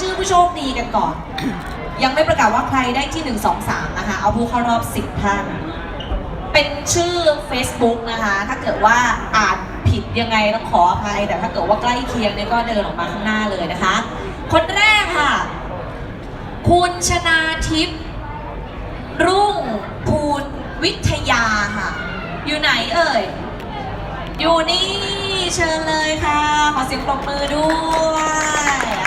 ชื่อผู้โชคดีกันก่อน ยังไม่ประกาศว่าใครได้ที่ 1 2 3 นะคะ เอาผู้เข้ารอบ 10 ท่าน เป็นชื่อ Facebook นะคะ ถ้าเกิดว่าอ่านผิดยังไงต้องขออภัย แต่ถ้าเกิดว่าใกล้เคียงเนี่ยก็เดินออกมาข้างหน้าเลยนะคะ คนแรกค่ะ คุณชนาทิพย์รุ่งภูลวิทยาค่ะ อยู่ไหนเอ่ย อยู่นี่เชิญเลยค่ะ ขอเสียงปรบมือด้วย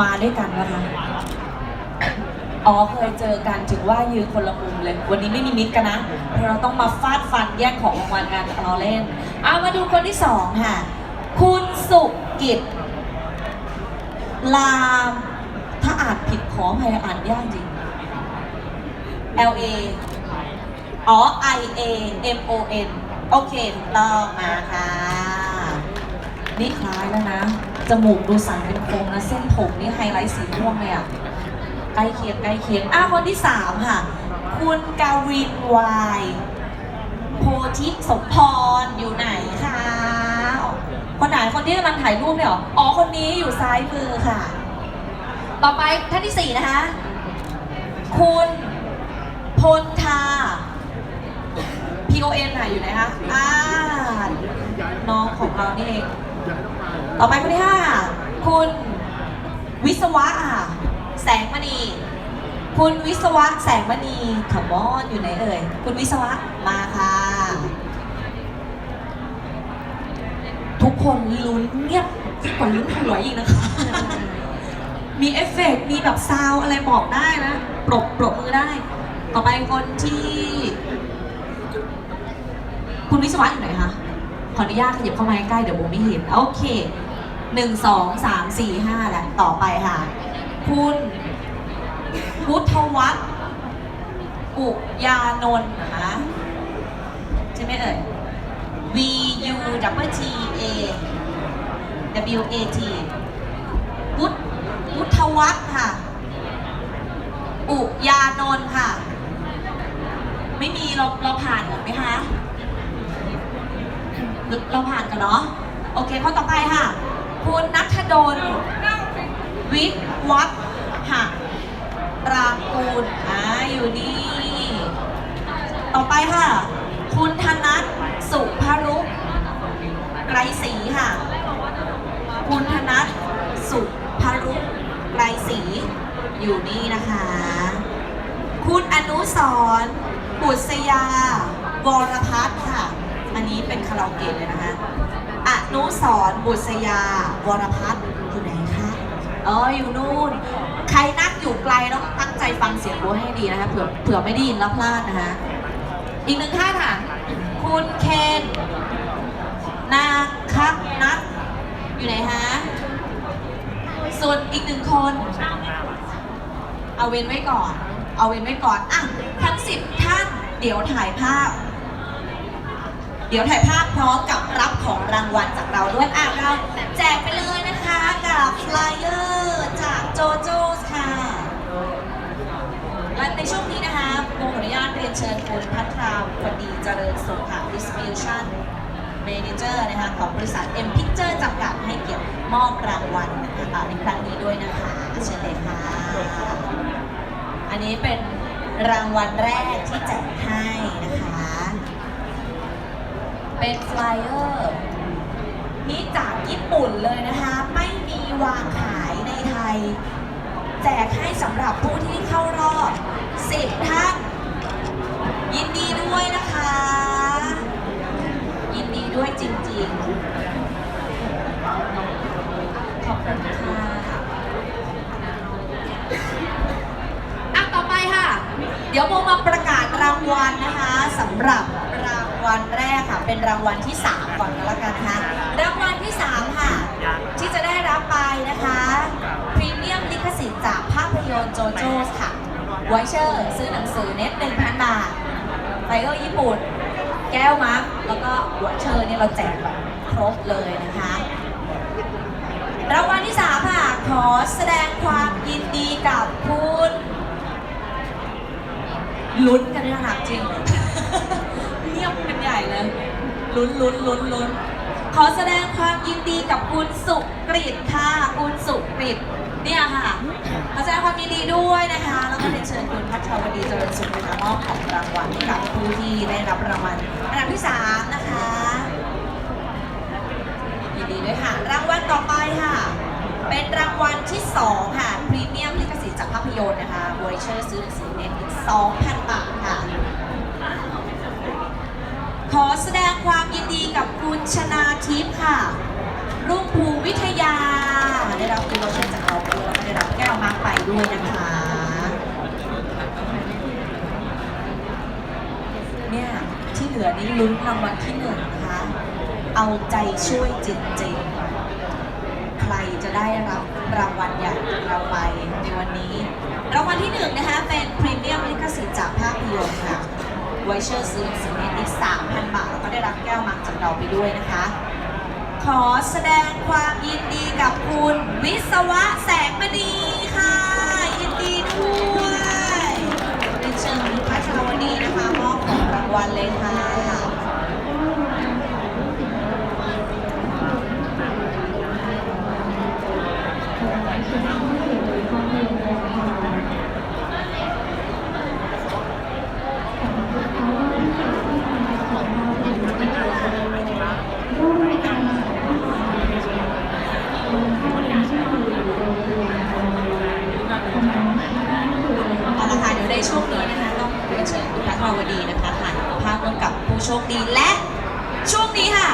มาด้วยกันนะคะ อ๋อเคยเจอกันถึงว่ายืนคนละมุมเลย วันนี้ไม่มีมิตรกันนะเพราะเราต้องมาฟาดฟันแย่งของรางวัลกันเราเล่นเอามาดูคนที่สองค่ะ คุณสุกิจลาม ถ้าอ่านผิดขออภัยอ่านยากจริง L A อ๋อ I A M O N โอเคถูกต้องมาค่ะ นี่คล้ายแล้วนะ จมูกดูสันเป็นโค้งนะเส้นผมนี่ไฮไลท์สีม่วงเลยอะใกล้เคียงใกล้เคียงอะคนที่สามค่ะ คุณกาวินวายโพธิสมพรอยู่ไหนคะคนไหนคนที่กำลังถ่ายรูปเนี่ยหรออ๋อคนนี้อยู่ซ้ายมือค่ะ ต่อไปท่านที่สี่นะคะ คุณพลทา P O N ค่ะอยู่ไหนคะอ่าน้องของเรานี่เอง ต่อไปคนที่ห้าคุณวิศวะค่ะแสงมณี คุณวิศวะแสงมณีขมอนอยู่ไหนเอ่ย คุณวิศวะมาค่ะ ทุกคนลุ้นเงียบยิ่งกว่าลุ้นหวยอีกนะคะ มีเอฟเฟกต์มีแบบซาวอะไรบอกได้นะ ปรบปรบมือได้ ต่อไปคนที่ คุณวิศวะอยู่ไหนคะ ขออนุญาตขยับเข้ามาใกล้เดี๋ยวโบไม่เห็น โอเค หนึ่งสองสามสี่ห้าแหละต่อไปค่ะ คุณพุทธวัฒน์อุยานนท์นะคะใช่ไหมเอ่ย V U W T A W A T พุทธพุทธวัฒน์ค่ะ อุยานนท์ค่ะ ไม่มีเราเราผ่านหมดไหมคะเราผ่านกันเนาะ โอเคข้อต่อไปค่ะ คุณนัทดลวิทวัฒน์ค่ะรากูลอ่าอยู่นี่ ต่อไปค่ะ คุณธนัทสุภรุไกรศรีค่ะ คุณธนัทสุภรุไกรศรีอยู่นี่นะคะ คุณอนุสรบุษยาวรพัฒน์ค่ะ อันนี้เป็นคาราโอเกะเลยนะคะ นุสรบุษยา วรพัฒน์อยู่ไหนคะอ๋ออยู่นู่น ใครนั่งอยู่ไกลต้องตั้งใจฟังเสียงบัวให้ดีนะคะเผื่อเผื่อไม่ได้ยินแล้วพลาดนะคะอีกหนึ่งท่านค่ะ คุณเคนนาคักนัทอยู่ไหนฮะส่วนอีกหนึ่งคน เอาเว้นไว้ก่อน เอาเว้นไว้ก่อนอะทั้งสิบท่านเดี๋ยวถ่ายภาพ เดี๋ยวถ่ายภาพพร้อมกับรับของรางวัลจากเราด้วยอะเราแจกไปเลยนะคะกับฟลายเออร์จากโจโจ้ค่ะและในช่วงนี้นะคะโบขออนุญาตเรียนเชิญคุณพัทรามคนดีเจริญสุขค่ะ Distribution Manager นะคะของบริษัท M Picture จำกัดให้เกียรติมอบรางวัลนะคะในครั้งนี้ด้วยนะคะเชิญเลยค่ะ อันนี้เป็นรางวัลแรกที่แจกให้นะคะ เป็นฟลายเออร์นี่จากญี่ปุ่นเลยนะคะ ไม่มีวางขายในไทย แจกให้สำหรับผู้ที่เข้ารอบ 10 ท่าน ยินดีด้วยนะคะ ยินดีด้วยจริงๆ ขอบคุณค่ะอะ ต่อไปค่ะ เดี๋ยวโมมาประกาศรางวัลนะคะสำหรับ วัลแรกค่ะ เป็นรางวัลที่ 3 ก่อนก็แล้วกันนะคะรางวัลที่ 3 ค่ะ ที่จะได้รับไปนะคะพรีเมียมลิขสิทธิ์จากภาพยนตร์โจโจ้ค่ะไวเชอร์ซื้อหนังสือเน็ต1,000 บาทไทเกอร์ญี่ปุ่น แก้วมัฟแล้วก็ไวเชอร์เนี่ยเราแจกแบบครบเลยนะคะรางวัลที่3ค่ะ ขอแสดงความยินดีกับคุณลุ้นกันด้วยนะคะจริง เงียบกันใหญ่เลุ้นลุ้นลุ้นลุ้นขอแสดงความยินดีกับคุณสุกฤษค่ะคุณสุกฤษเนี่ยค่ะขอแสดงความยินดีด้วยนะคะ แล้วก็เรียนเชิญคุณพัชรวดีเจริญสุขนะคะมอบของรางวัลให้กับผู้ที่ได้รับรางวัลอันดับที่สามนะคะยินดีด้วยค่ะ รางวัลต่อไปค่ะ เป็นรางวัลที่2ค่ะพรีเมียมลิขสิทธิ์จากภาพยนตร์นะคะวอยเชอร์ซื้อหนังสือเน็ตอีก2,000 บาทค่ะ ขอแสดงความยินดีกับคุณชนาทิพย์ค่ะ รุ่งภูวิทยา ได้รับคุณโลชั่นจากเราไปแล้วก็ได้รับแก้วมาร์กไปด้วยนะคะ เนี่ยที่เหลือนี้ลุ้นรางวัลที่หนึ่งนะคะ เอาใจช่วยจริงๆ ใครจะได้รับรางวัลใหญ่เราไปในวันนี้ รางวัลที่หนึ่งนะคะเป็นพรีเมียมลิขสิทธิ์จากภาพยนตร์ค่ะ ไวเชอร์ซื้อหนังสือเล่มนี้3,000 บาท แล้วก็ได้รับแก้วมังจากเราไปด้วยนะคะ ขอแสดงความยินดีกับคุณวิศวะแสงมณีค่ะ ยินดีด้วยเรียนเชิญคุณพัชรวดีนะคะมอบของรางวัลเลยค่ะ เอาละค่ะเดี๋ยวในช่วงนี้นะคะต้องเรียนเชิญคุณพัทรวดีนะคะถ่ายภาพร่วมกับผู้โชคดีและช่วงนี้ค่ะ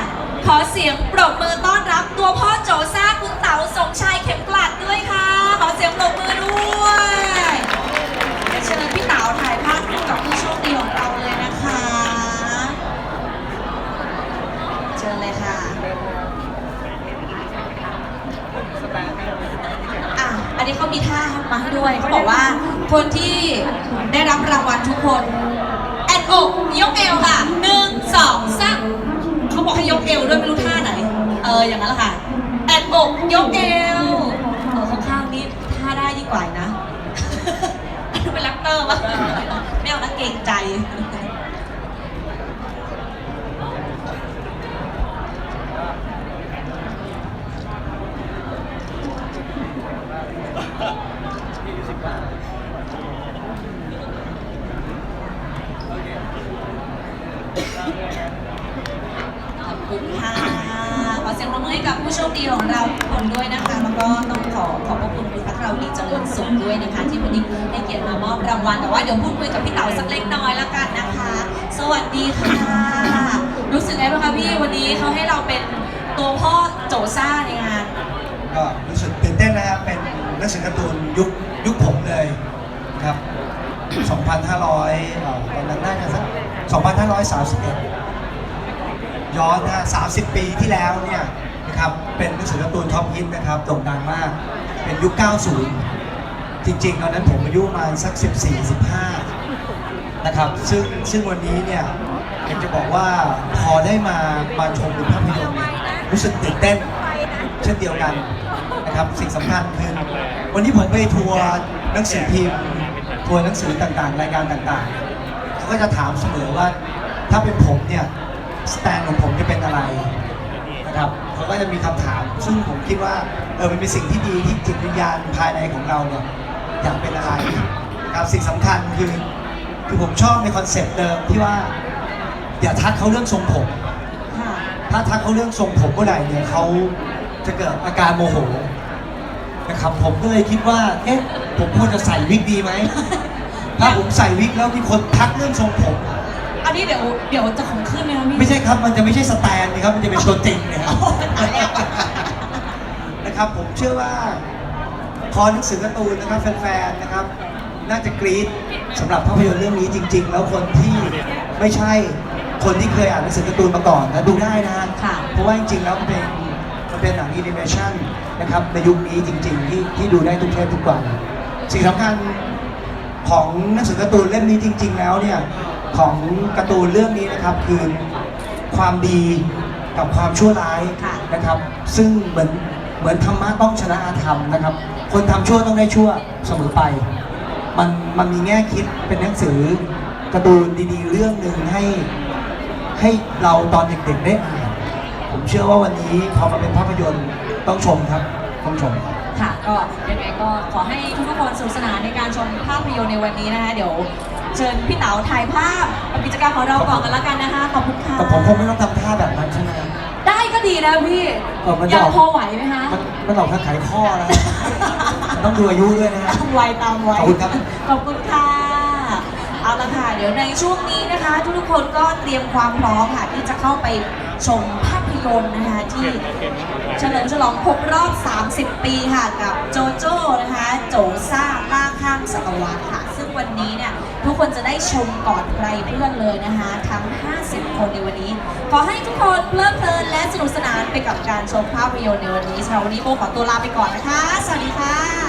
ขอเสียงปรบมือต้อนรับตัวพ่อโจซ่าคุณเต๋าสมชายเข็มกลัดด้วยค่ะ ขอเสียงปรบมือด้วยเดี๋ยวเชิญพี่เต๋าถ่ายภาพร่วมกับผู้โชคดีของเราเลยนะคะ เชิญเลยค่ะ อะ อันนี้เขามีท่ามาให้ด้วย เขาบอกว่าคนที่ได้รับรางวัลทุกคน แอนอกยกเอวค่ะหนึ่งสองสาม เขาบอกให้ยกเอวด้วยไม่รู้ท่าไหน เอออย่างนั้นแหละค่ะแอนอกยกเอวเออข้างๆนี้ท่าได้ยิ่งกว่าอีกนะเป็นลักเตอร์ปะไม่เอานะเก่งใจ ขอบคุณค่ะ ขอเสียงปรบมือให้กับผู้โชคดีของเราทุกคนด้วยนะคะ แล้วก็ต้องขอขอบพระคุณคุณพัทรวดีเจริญสุขด้วย นะคะที่วันนี้ให้เกียรติมามอบรางวัลแต่ว่าเดี๋ยวพูดคุยกับพี่เต๋าสักเล็กน้อยแล้วกันนะคะ สวัสดีค่ะรู้สึกไงบ้างคะพี่วันนี้เขาให้เราเป็นตัวพ่อโจซ่าในงาน ก็รู้สึกตื่นเต้นนะครับเป็นหนักสือการ์ตูนยุคยุคผมเลยครับ 2,500เอ่อตอนนั้นน่าจะสัก2,531 ย้อนนะ30 ปีที่แล้วเนี่ยนะครับเป็นหนังสือการ์ตูนท็อปฮิตนะครับโด่งดังมาก เป็นยุค 90 จริงๆ ตอนนั้นผมอายุประมาณสัก 14-15 นะครับ ซึ่งซึ่งวันนี้เนี่ยอยากจะบอกว่าพอได้มามาชมดูภาพยนตร์เนี่ยรู้สึกตื่นเต้น เช่นเดียวกันนะครับสิ่งสำคัญคือวันนี้ผมไปทัวร์หนังสือพิมพ์ทัวร์หนังสือต่างๆ รายการต่างๆเขาก็จะถามเสมอว่าถ้าเป็นผมเนี่ยสแตนของผมจะเป็นอะไรนะครับเขาก็จะมีคำถาม ซึ่งผมคิดว่าเออมันเป็นสิ่งที่ดีที่จิตวิญญาณภายในของเราเนี่ย อยากเป็นอะไรนะครับสิ่งสำคัญคือคือผมชอบในคอนเซปต์เดิมที่ว่า อย่าทักเขาเรื่องทรงผมค่ะถ้าทักเขาเรื่องทรงผมเมื่อไหร่เนี่ยเขาจะเกิดอาการโมโหนะครับผมก็เลยคิดว่าเอ๊ะผมควรจะใส่วิกดีไหมถ้าผมใส่วิกแล้วมีคนทักเรื่องทรงผมอันนี้เดี๋ยวเดี๋ยวจะของขึ้นไหมคะพี่ไม่ใช่ครับมันจะไม่ใช่สแตนนะครับมันจะเป็นตัวจริงนะครับตายแล้วนะครับผมเชื่อว่า คอหนังสือการ์ตูนนะครับแฟนๆนะครับ น่าจะกรี๊ดสำหรับภาพยนตร์เรื่องนี้จริง ๆ แล้วคนที่ไม่ใช่คนที่เคยอ่านหนังสือการ์ตูนมาก่อนนะดูได้นะค่ะ เพราะว่าจริงๆแล้วมันเป็นมันเป็นหนังแอนิเมชันนะครับในยุคนี้จริง ๆ ที่ที่ดูได้ทุกเพศทุกวัยสิ่งสำคัญของหนังสือการ์ตูนเล่มนี้จริง ๆ แล้วเนี่ยของการ์ตูนเรื่องนี้นะครับคือความดีกับความชั่วร้ายค่ะ นะครับ ซึ่งเหมือนเหมือนธรรมะต้องชนะอาธรรมนะครับ คนทำชั่วต้องได้ชั่วเสมอไป มันมันมีแง่คิดเป็นหนังสือการ์ตูนดีๆ เรื่องหนึ่งให้ให้เราตอนเด็กๆได้อ่านผมเชื่อว่าวันนี้พอมาเป็นภาพยนตร์ต้องชมครับต้องชมค่ะก็ยังไงก็ขอให้ทุกๆคนสนุกสนานในการชมภาพยนตร์ในวันนี้นะคะเดี๋ยวเชิญพี่เต๋าถ่ายภาพกับกิจกรรมของเราก่อนกันละกันนะคะขอบคุณค่ะแต่ผมคงไม่ต้องทำท่าแบบนั้นใช่ไหมครับได้ก็ดีนะพี่เออมันจะยังออกพอไหวไหมคะมันมันออกทางขายข้อนะมัน ต้องดูอายุด้วยนะฮะ ตามวัยตามวัยขอบคุณครับ ขอบคุณค่ะ เอาละค่ะ เดี๋ยวในช่วงนี้นะคะ ทุกๆคนก็เตรียมความพร้อมค่ะ ที่จะเข้าไปชมภาพยนตร์นะคะ ที่เฉลิมฉลองครบรอบ 30 ปีค่ะ กับโจโจ้นะคะ โจซ่าล่าข้ามศตวรรษค่ะ ซึ่งวันนี้เนี่ย ทุกคนจะได้ชมก่อนใครเพื่อนเลยนะคะ ทั้ง 50 คนในวันนี้ ขอให้ทุกคนเพลิดเพลินและสนุกสนานไปกับการชมภาพยนตร์ในวันนี้สำหรับวันนี้โบขอตัวลาไปก่อนนะคะ สวัสดีค่ะ